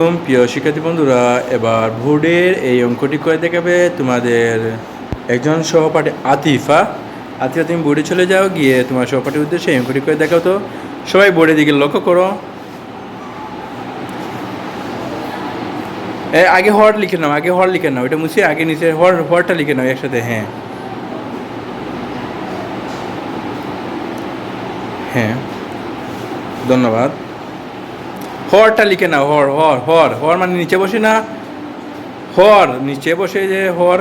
প্রিয় শিক্ষার্থী বন্ধুরা, এবার বোর্ডের এই অঙ্কটি করে দেখাবে তোমাদের একজন সহপাঠী আতিফা। আতিফা, তুমি বোর্ডে চলে যাও, গিয়ে তোমার সহপাঠীর উদ্দেশ্যে এই অঙ্কটি করে দেখাও তো। সবাই বোর্ডের দিকে লক্ষ্য করো। আগে হর লিখে নাও, আগে হর লিখে নাও, এটা মুছে আগে নিচে হর, হরটা লিখে নাও একসাথে হ্যাঁ। হ্যাঁ ধন্যবাদ। হরটা লিখে নাও, হর হর হর হর মানে নিচে বসে না? হর, নিচে বসে যে হর।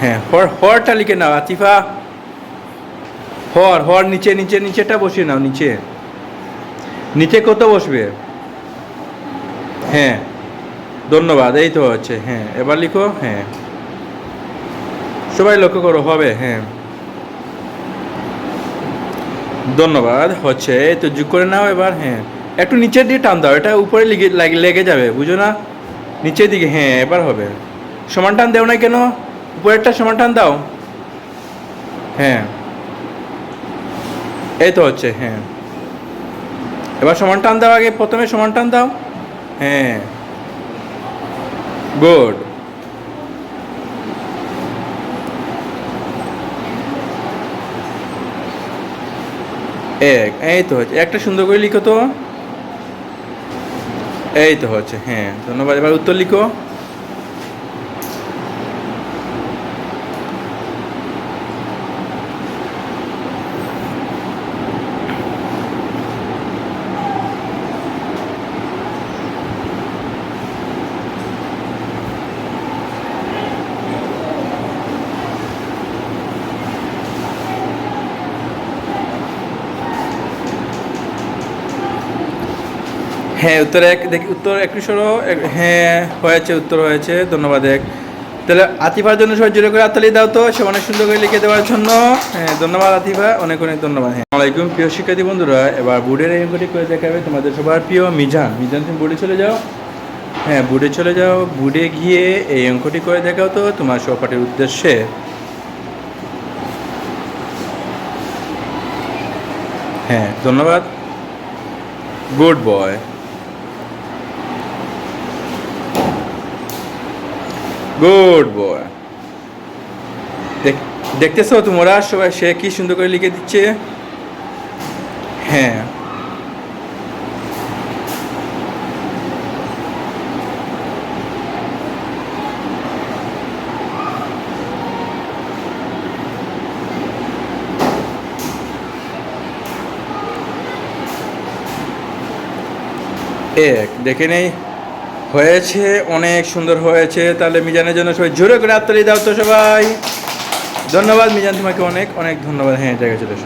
হ্যাঁ হর, হরটা লিখে নাও, আতিফা। হর হর, নিচে নিচে, নিচেটা বসিয়ে নাও, নিচে। নিচে কত বসবে? হ্যাঁ ধন্যবাদ, এই তো হচ্ছে হ্যাঁ এবার লিখো হ্যাঁ। সবাই লক্ষ্য করো, হবে হ্যাঁ। ধন্যবাদ, হচ্ছে, তো যোগ করে নাও এবার হ্যাঁ। একটু নিচের দিকে টান দাও, এটা উপরে লেগে লেগে যাবে, বুঝো না? নিচের দিকে হ্যাঁ এবার হবে। সমান টান দেও না কেন? উপরেরটা সমান টান দাও। হ্যাঁ। এই তো হচ্ছে হ্যাঁ। এবার সমান টান দাও আগে, প্রথমে সমান টান দাও। হ্যাঁ। গুড। এক, এই তো হচ্ছে। একটা সুন্দর করে লিখো তো। এই তো হচ্ছে হ্যাঁ ধন্যবাদ। এবার উত্তর লিখো। হ্যাঁ উত্তর এক, দেখি, উত্তর একটু হ্যাঁ হয়েছে, উত্তর হয়েছে, ধন্যবাদ এক। তাহলে আতিফার জন্য সবাই জোরে করে আত্মালি দাও তো সে অনেক সুন্দর করে লিখে দেওয়ার জন্য। হ্যাঁ ধন্যবাদ আতিফা, অনেক অনেক ধন্যবাদ হ্যাঁ। আসসালামাইকুম প্রিয় শিক্ষার্থী বন্ধুরা, এবার বোর্ডের অঙ্কটি করে দেখাবে তোমাদের সবার প্রিয় মিজান। মিজান, তুমি বোর্ডে চলে যাও। হ্যাঁ বোর্ডে চলে যাও। বোর্ডে গিয়ে এই অঙ্কটি করে দেখাও তো তোমার সহপাঠীর উদ্দেশ্যে। হ্যাঁ ধন্যবাদ। Good boy. Good boy. দেখতেছো তোমরা? সবাই সে কি সুন্দর করে লিখে দিচ্ছে? হ্যাঁ। এক, দেখে নেই? হয়েছে, অনেক সুন্দর হয়েছে। তাহলে মিজানের জন্য সবাই জোরে করে আত্মালি দাও তো সবাই। ধন্যবাদ মিজান, তোমাকে অনেক অনেক ধন্যবাদ। হ্যাঁ জায়গায় চলে